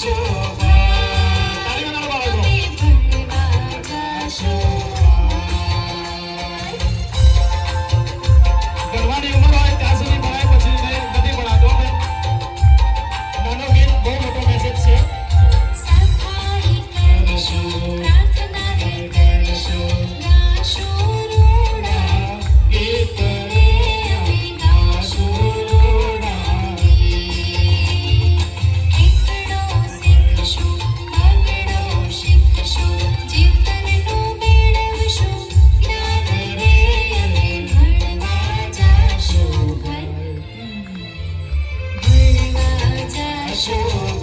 去。शोभा